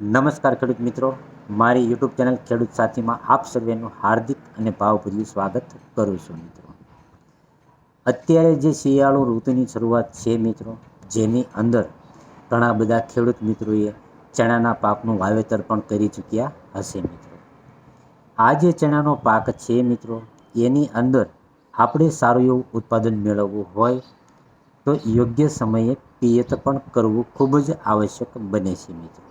નમસ્કાર ખેડૂત મિત્રો. મારી યુટ્યુબ ચેનલ ખેડૂત સાથીમાં આપ સર્વેનું હાર્દિક અને ભાવભર્યું સ્વાગત કરું છું મિત્રો. અત્યારે જે શિયાળુ ઋતુની શરૂઆત છે મિત્રો, જેની અંદર ઘણા બધા ખેડૂત મિત્રોએ ચણાના પાકનું વાવેતર પણ કરી ચૂક્યા હશે મિત્રો. આ જે ચણાનો પાક છે મિત્રો, એની અંદર આપણે સારું એવું ઉત્પાદન મેળવવું હોય તો યોગ્ય સમયે પિયત પણ કરવું ખૂબ જ આવશ્યક બને છે મિત્રો.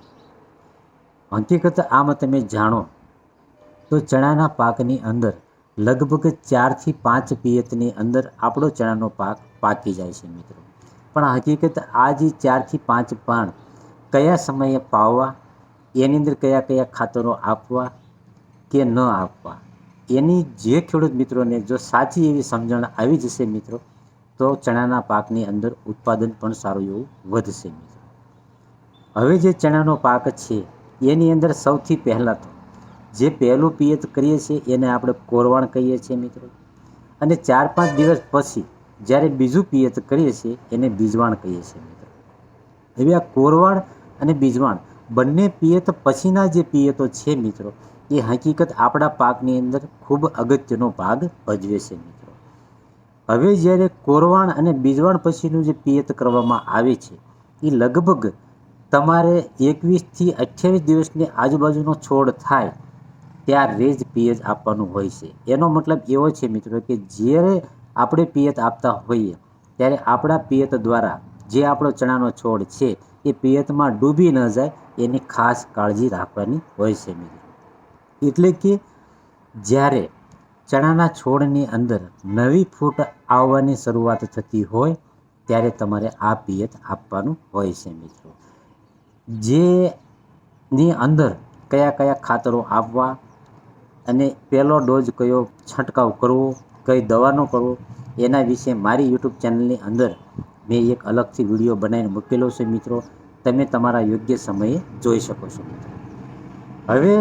હકીકત આમ તમે જાણો તો ચણાના પાકની અંદર લગભગ ચારથી પાંચ પિયતની અંદર આપણો ચણાનો પાક પાકી જાય છે મિત્રો. પણ હકીકત આ જે ચારથી પાંચ પાણ કયા સમયે પાવવા, એની અંદર કયા કયા ખાતરો આપવા કે ન આપવા, એની જે ખેડૂત મિત્રોને જો સાચી એવી સમજણ આવી જશે મિત્રો, તો ચણાના પાકની અંદર ઉત્પાદન પણ સારું એવું વધશે મિત્રો. હવે જે ચણાનો પાક છે એની અંદર સૌથી પહેલાં તો જે પહેલું પિયત કરીએ છીએ એને આપણે કોરવાણ કહીએ છીએ મિત્રો. અને ચાર પાંચ દિવસ પછી જ્યારે બીજું પિયત કરીએ છીએ એને બીજવાણ કહીએ છીએ મિત્રો. એવી આ કોરવાણ અને બીજવાણ બંને પિયત પછીના જે પિયતો છે મિત્રો, એ હકીકત આપણા પાકની અંદર ખૂબ અગત્યનો ભાગ ભજવે છે મિત્રો. હવે જ્યારે કોરવાણ અને બીજવાણ પછીનું જે પિયત કરવામાં આવે છે, એ લગભગ તમારે એકવીસથી અઠ્યાવીસ દિવસની આજુબાજુનો છોડ થાય ત્યારે જ પિયત આપવાનું હોય છે. એનો મતલબ એવો છે મિત્રો કે જ્યારે આપણે પિયત આપતા હોઈએ ત્યારે આપણા પિયત દ્વારા જે આપણો ચણાનો છોડ છે એ પિયતમાં ડૂબી ન જાય એની ખાસ કાળજી રાખવાની હોય છે મિત્રો. એટલે કે જ્યારે ચણાના છોડની અંદર નવી ફૂટ આવવાની શરૂઆત થતી હોય ત્યારે તમારે આ પિયત આપવાનું હોય છે મિત્રો. જેની અંદર કયા કયા ખાતરો આપવા અને પહેલો ડોઝ કયો છંટકાવ કરવો, કઈ દવાનો કરવો, એના વિશે મારી યુટ્યુબ ચેનલની અંદર મેં એક અલગથી વીડિયો બનાવીને મૂકેલો છે મિત્રો. તમે તમારા યોગ્ય સમયે જોઈ શકો છો. હવે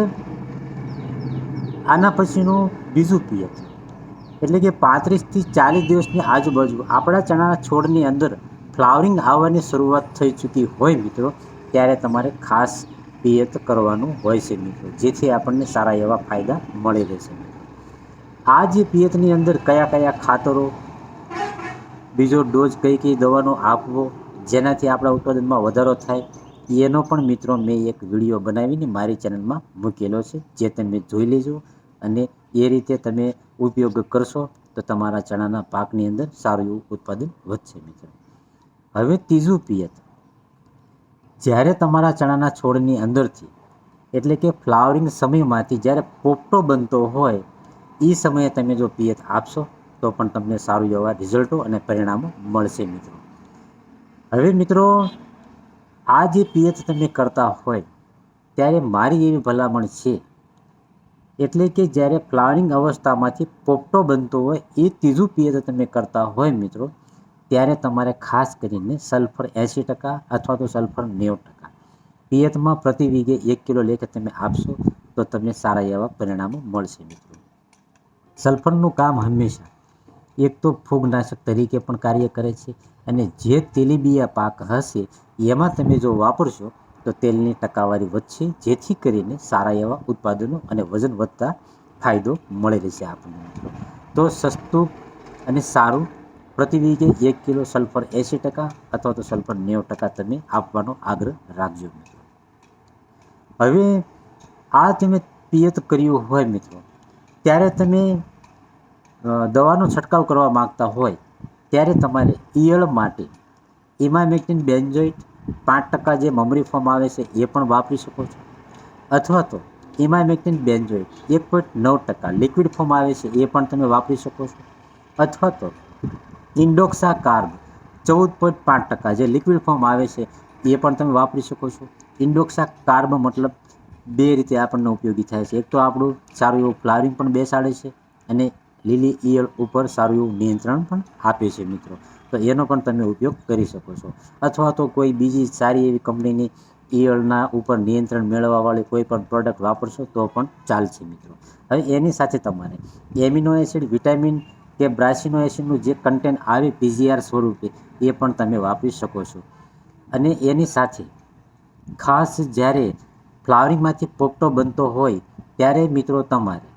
આના પછીનું બીજું પિયત એટલે કે પાંત્રીસથી ચાલીસ દિવસની આજુબાજુ આપણા ચણાના છોડની અંદર ફ્લાવરિંગ આવવાની શરૂઆત થઈ ચૂકી હોય મિત્રો. ત્યારે તમારે ખાસ પિયત કરવાનું હોય છે મિત્રો. જેથી આપણને સારા એવા ફાયદા મળી રહેશે આ જે પિયતની અંદર કયા કયા ખાતરો, બીજો ડોઝ કઈ કઈ દવાનો આપવો, જેનાથી આપણા ઉત્પાદનમાં વધારો થાય, એનો પણ મિત્રો મેં એક વીડિયો બનાવીને મારી ચેનલમાં મૂકેલો છે, જે તમે જોઈ લેજો અને એ રીતે તમે ઉપયોગ કરશો તો તમારા ચણાના પાકની અંદર સારું એવું ઉત્પાદન વધશે મિત્રો. હવે ત્રીજું પિયત. જ્યારે તમારા ચણાના છોડની અંદરથી, એટલે કે ફ્લાવરિંગ સમયમાંથી જ્યારે પોપટો બનતો હોય એ સમયે તમે જો પિયત આપશો, તો પણ તમને સારું એવા રિઝલ્ટો અને પરિણામો મળશે મિત્રો. હવે મિત્રો, આ જે પિયત તમે કરતા હોય, ત્યારે મારી એવી ભલામણ છે, એટલે કે જ્યારે ફ્લાવરિંગ અવસ્થામાંથી પોપટો બનતો હોય, એ ત્રીજું પિયત તમે કરતા હોય મિત્રો ત્યારે તમારે ખાસ કરીને સલ્ફર એંસી ટકા અથવા તો સલ્ફર નેવું ટકા. પિયતમાં પ્રતિ વીઘે એક કિલો લેખે તમે આપશો તો તમને સારા એવા પરિણામો મળશે મિત્રો. સલ્ફરનું કામ હંમેશા એક તો ફૂગનાશક તરીકે પણ કાર્ય કરે છે અને જે તેલીબિયા પાક હશે એમાં તમે જો વાપરશો તો તેલની ટકાવારી વધશે, જેથી કરીને સારા એવા ઉત્પાદનો અને વજન વધતા ફાયદો મળી રહેશે આપણને તો સસ્તું અને સારું પ્રતિ વીઘે એક કિલો સલ્ફર એંસી ટકા અથવા તો સલ્ફર નેવું ટકા તમે આપવાનો આગ્રહ રાખજો મિત્રો. હવે આ તમે પિયત કર્યું હોય મિત્રો, ત્યારે તમે દવાનો છંટકાવ કરવા માગતા હોય, ત્યારે તમારે ઈયળ માટે ઇમામેક્ટિન બેન્ઝોઇટ પાંચ ટકા જે મમરી ફોર્મ આવે છે એ પણ વાપરી શકો છો. અથવા તો ઇમામેક્ટિન બેન્ઝોઇટ એક પોઈન્ટ નવ ટકા લિક્વિડ ફોર્મ આવે છે એ પણ તમે વાપરી શકો છો. અથવા તો ઇન્ડોક્સા કાર્બ ચૌદ પોઈન્ટ પાંચ ટકા જે લિક્વિડ ફોર્મ આવે છે, એ પણ તમે વાપરી શકો છો. ઇન્ડોક્સા કાર્બ મતલબ બે રીતે આપણને ઉપયોગી થાય છે. એક તો આપણું સારું એવું ફ્લાવરિંગ પણ બેસાડે છે અને લીલી ઈયળ ઉપર સારું એવું નિયંત્રણ પણ આપે છે મિત્રો. તો એનો પણ તમે ઉપયોગ કરી શકો છો. અથવા તો કોઈ બીજી સારી એવી કંપનીની ઈયળના ઉપર નિયંત્રણ મેળવવાવાળી કોઈ પણ પ્રોડક્ટ વાપરશો તો પણ ચાલશે મિત્રો. હવે એની સાથે તમારે એમિનો એસિડ, વિટામિન કે બ્રાસિનો એસિડનું જે કન્ટેન્ટ આવે પીજીઆર સ્વરૂપે, એ પણ તમે વાપરી શકો છો. અને એની સાથે ખાસ જ્યારે ફ્લાવરિંગમાંથી પોપટો બનતો હોય, ત્યારે મિત્રો તમારે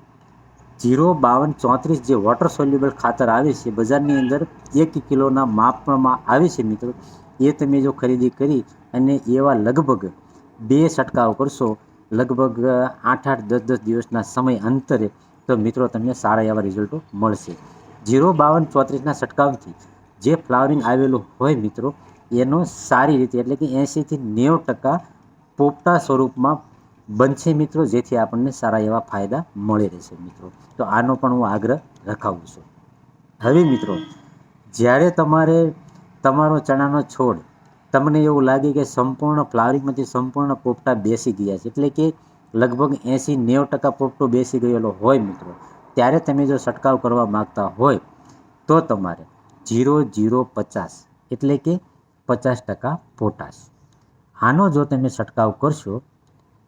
જીરો બાવન ચોત્રીસ જે વોટર સોલ્યુબલ ખાતર આવે છે, બજારની અંદર એક કિલોના માપમાં આવે છે મિત્રો, એ તમે જો ખરીદી કરી અને એવા લગભગ બે છંટકાવ કરશો લગભગ આઠ આઠ દસ દસ દિવસના સમય અંતરે તો મિત્રો તમને સારા એવા રિઝલ્ટો મળશે. જીરો બાવન ચોત્રીસના છંટકાવથી જે ફ્લાવરિંગ આવેલું હોય મિત્રો, એનો સારી રીતે એટલે કે એંશીથી નેવું ટકા પોપટા સ્વરૂપમાં બનશે મિત્રો, જેથી આપણને સારા એવા ફાયદા મળી રહેશે મિત્રો. તો આનો પણ હું આગ્રહ રખાવું છું. હવે મિત્રો, જ્યારે તમારે તમારો ચણાનો છોડ, તમને એવું લાગે કે સંપૂર્ણ ફ્લાવરિંગમાંથી સંપૂર્ણ પોપટા બેસી ગયા છે, એટલે કે લગભગ એંસી નેવું ટકા પોપટો બેસી ગયેલો હોય મિત્રો ત્યારે તમે જો છંટકાવ કરવા માગતા હોય તો તમારે જીરો જીરો પચાસ એટલે કે પચાસ ટકા પોટાશ. આનો જો તમે છંટકાવ કરશો,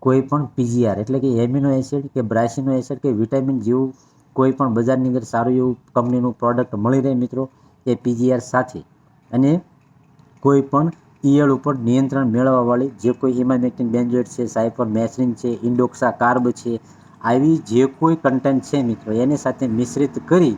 કોઈ પણ પીજીઆર એટલે કે એમિનો એસિડ કે બ્રાસિનો એસિડ કે વિટામિન જેવું કોઈ પણ બજારની અંદર સારું એવું કંપનીનું પ્રોડક્ટ મળી રહે મિત્રો, એ પીજીઆર સાથે. અને કોઈ પણ ઈયળ ઉપર નિયંત્રણ મેળવવાવાળી જે કોઈ ઇમામેક્ટિન બેન્જોઇટ છે, સાયફર મેથ્રિન છે, ઇન્ડોક્સા કાર્બ છે આવી જે કોઈ કન્ટેન્ટ છે મિત્રો, એની સાથે મિશ્રિત કરી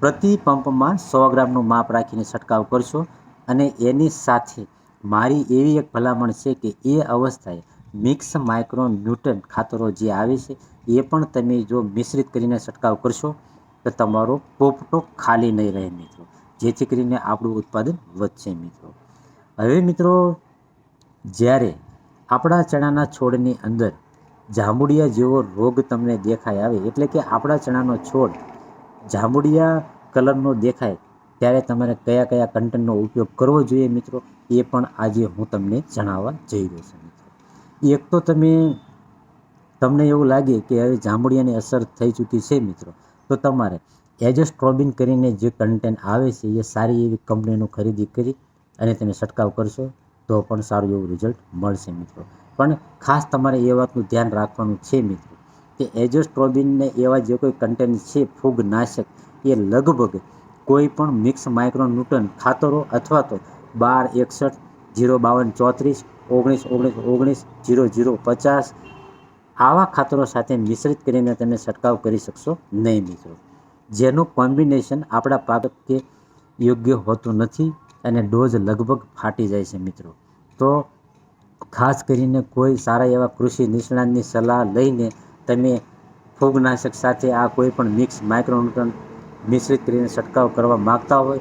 પ્રતિ પંપમાં સો ગ્રામનું માપ રાખીને છંટકાવ કરશો અને એની સાથે મારી એવી એક ભલામણ છે કે એ અવસ્થાએ મિક્સ માઇક્રો ન્યૂટન ખાતરો જે આવે છે, એ પણ તમે જો મિશ્રિત કરીને છંટકાવ કરશો, તો તમારો પોપટો ખાલી નહીં રહે મિત્રો. જેથી કરીને આપણું ઉત્પાદન વધશે મિત્રો. હવે મિત્રો, જ્યારે આપણા ચણાના છોડની અંદર જાંબુડિયા જેવો રોગ તમને દેખાય આવે, એટલે કે આપણા ચણાનો છોડ જાંબુડિયા કલરનો દેખાય, ત્યારે તમારે કયા કયા કન્ટેન્ટનો ઉપયોગ કરવો જોઈએ મિત્રો? એ પણ આજે હું તમને જણાવવા જઈ રહ્યો છું મિત્રો. એક તો તમે, તમને એવું લાગે કે હવે જાંબુડિયાની અસર થઈ ચૂકી છે મિત્રો, તો તમારે એજોસ્ટ્રોબિન કરીને જે કન્ટેન્ટ આવે છે, એ સારી એવી કંપનીનું ખરીદી કરી અને તમે છંટકાવ કરશો, તો પણ સારું એવું રિઝલ્ટ મળશે મિત્રો. પણ ખાસ તમારે એ વાતનું ધ્યાન રાખવાનું છે મિત્રો, કે એજોસ્ટ્રોબિનને એવા જે કોઈ કન્ટેન્ટ છે, ફૂગનાશક, એ લગભગ કોઈ પણ મિક્સ માઇક્રોન્યુટન ખાતરો અથવા તો બાર, એકસઠ, જીરો, બાવન, ચોત્રીસ, ઓગણીસ ઓગણીસ ઓગણીસ, જીરો જીરો, પચાસ આવા ખાતરો સાથે મિશ્રિત કરીને તમે છંટકાવ કરી શકશો નહીં મિત્રો. જેનું કોમ્બિનેશન આપણા પાક કે યોગ્ય હોતું નથી અને ડોઝ લગભગ ફાટી જાય છે મિત્રો. તો ખાસ કરીને કોઈ સારા એવા કૃષિ નિષ્ણાતની સલાહ લઈને તમે ફૂગનાશક સાથે આ કોઈ પણ મિક્સ માઇક્રોન્યુટ્રન મિશ્રિત કરીને છંટકાવ કરવા માગતા હોય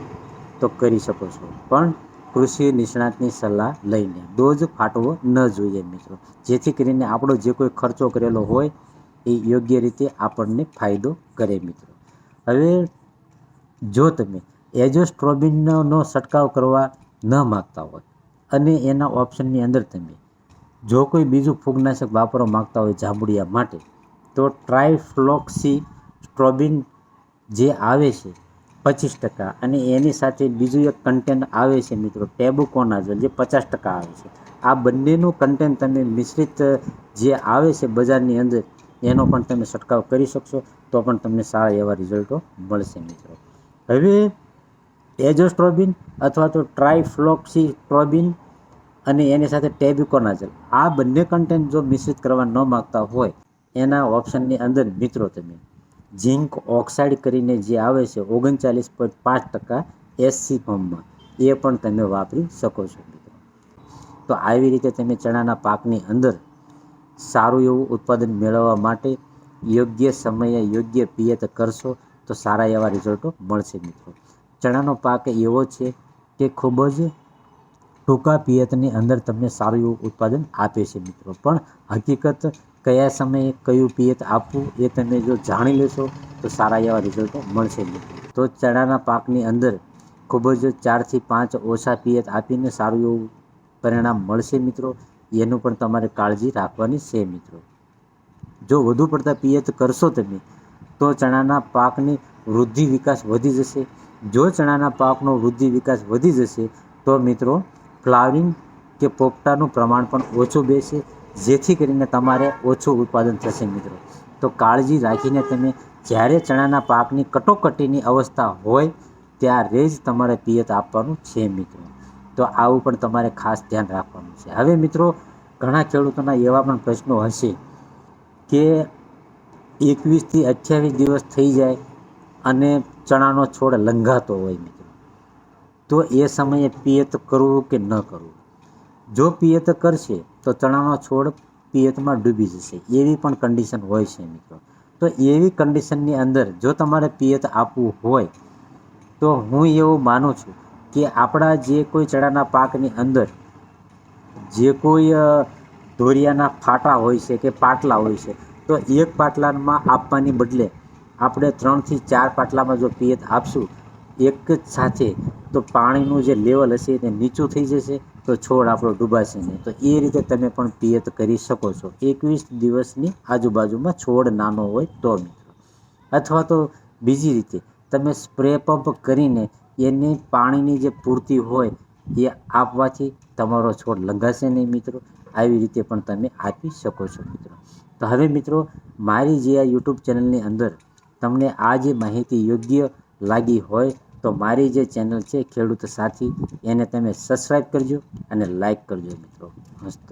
તો કરી શકો છો. પણ કૃષિ નિષ્ણાતની સલાહ લઈને ડોઝ ફાટવો ન જોઈએ મિત્રો. જેથી કરીને આપણો જે કોઈ ખર્ચો કરેલો હોય એ યોગ્ય રીતે આપણને ફાયદો કરે મિત્રો. હવે જો તમે એજોસ્ટ્રોબિનનો છંટકાવ કરવા ન માગતા હોય અને એના ઓપ્શનની અંદર તમે જો કોઈ બીજું ફૂગનાશક વાપરવા માગતા હોય જાંબુડિયા માટે, તો ટ્રાયફ્લોક્સી સ્ટ્રોબિન જે આવે છે, પચીસ ટકા અને એની સાથે બીજું એક કન્ટેન્ટ આવે છે મિત્રો, ટેબુકોનાઝોલ જે પચાસ ટકા આવે છે. આ બંનેનું કન્ટેન્ટ તમે મિશ્રિત જે આવે છે બજારની અંદર, એનો પણ તમે છંટકાવ કરી શકશો, તો પણ તમને સારા એવા રિઝલ્ટો મળશે મિત્રો. હવે એજોસ્ટ્રોબિન અથવા તો ટ્રાયફ્લોક્સી ટ્રોબિન અને એની સાથે ટેબ્યુકોનાઝલ. આ બંને કન્ટેન્ટ જો મિશ્રિત કરવા ન માગતા હોય, એના ઓપ્શનની અંદર મિત્રો તમે ઝિંક ઓક્સાઇડ કરીને જે આવે છે, ઓગણચાલીસ પોઈન્ટ પાંચ ટકા એસસી ફોર્મમાં એ પણ તમે વાપરી શકો છો મિત્રો. તો આવી રીતે તમે ચણાના પાકની અંદર સારું એવું ઉત્પાદન મેળવવા માટે યોગ્ય સમયે યોગ્ય પિયત કરશો તો સારા એવા રિઝલ્ટો મળશે મિત્રો. ચણાનો પાક એવો છે કે ખૂબ જ ટૂંકા પિયતની અંદર તમને સારું એવું ઉત્પાદન આપે છે મિત્રો. પણ હકીકત કયા સમયે કયું પિયત આપવું એ તમે જો જાણી લેશો તો સારા એવા રિઝલ્ટો મળશે તો ચણાના પાકની અંદર ખૂબ જ ચારથી પાંચ ઓછા પિયત આપીને સારું એવું પરિણામ મળશે મિત્રો. એનું પણ તમારે કાળજી રાખવાની છે મિત્રો. જો વધુ પડતા પિયત કરશો તમે તો ચણાના પાકની વૃદ્ધિ વિકાસ વધી જશે. જો ચણાના પાકનો વૃદ્ધિ વિકાસ વધી જશે, તો મિત્રો ફ્લાવરિંગ કે પોપટાનું પ્રમાણ પણ ઓછું બેસે, જેથી કરીને તમારે ઓછું ઉત્પાદન થશે મિત્રો. તો કાળજી રાખીને તમે જ્યારે ચણાના પાકની કટોકટીની અવસ્થા હોય, ત્યારે જ તમારે પિયત આપવાનું છે મિત્રો. તો આવું પણ તમારે ખાસ ધ્યાન રાખવાનું છે. હવે મિત્રો, ઘણા ખેડૂતોના એવા પણ પ્રશ્નો હશે કે એકવીસથી અઠ્યાવીસ દિવસ થઈ જાય અને ચણાનો છોડ લંઘાતો હોય મિત્રો. તો એ સમયે પિયત કરવું કે ન કરવું? જો પિયત કરશે, તો ચણાનો છોડ પિયતમાં ડૂબી જશે. એવી પણ કન્ડિશન હોય છે મિત્રો. તો એવી કન્ડિશનની અંદર જો તમારે પિયત આપવું હોય, તો હું એવું માનું છું કે આપણા જે કોઈ ચણાના પાકની અંદર જે કોઈ ધોરિયાના ફાટા હોય છે કે પાટલા હોય છે, તો એક પાટલામાં આપવાની બદલે આપણે ત્રણથી ચાર પાટલામાં જો પિયત આપશું, એક જ સાથે, તો પાણીનું જે લેવલ હશે તે નીચું થઈ જશે, તો છોડ આપણો ડૂબાશે નહીં. તો એ રીતે તમે પણ પિયત કરી શકો છો. એકવીસ દિવસની આજુબાજુમાં છોડ નાનો હોય તો મિત્રો. અથવા તો બીજી રીતે, તમે સ્પ્રે પંપ કરીને એની પાણીની જે પૂર્તિ હોય એ આપવાથી તમારો છોડ લંઘાશે નહીં મિત્રો. આવી રીતે પણ તમે આપી શકો છો મિત્રો. તો હવે મિત્રો, મારી જે આ યુટ્યુબ ચેનલની અંદર તમને આ જે માહિતી યોગ્ય લાગી હોય તો મારી જે ચેનલ છે ખેડૂત સાથી, એને તમે સબસ્ક્રાઈબ કરજો અને લાઈક કરજો મિત્રો. મસ્ત.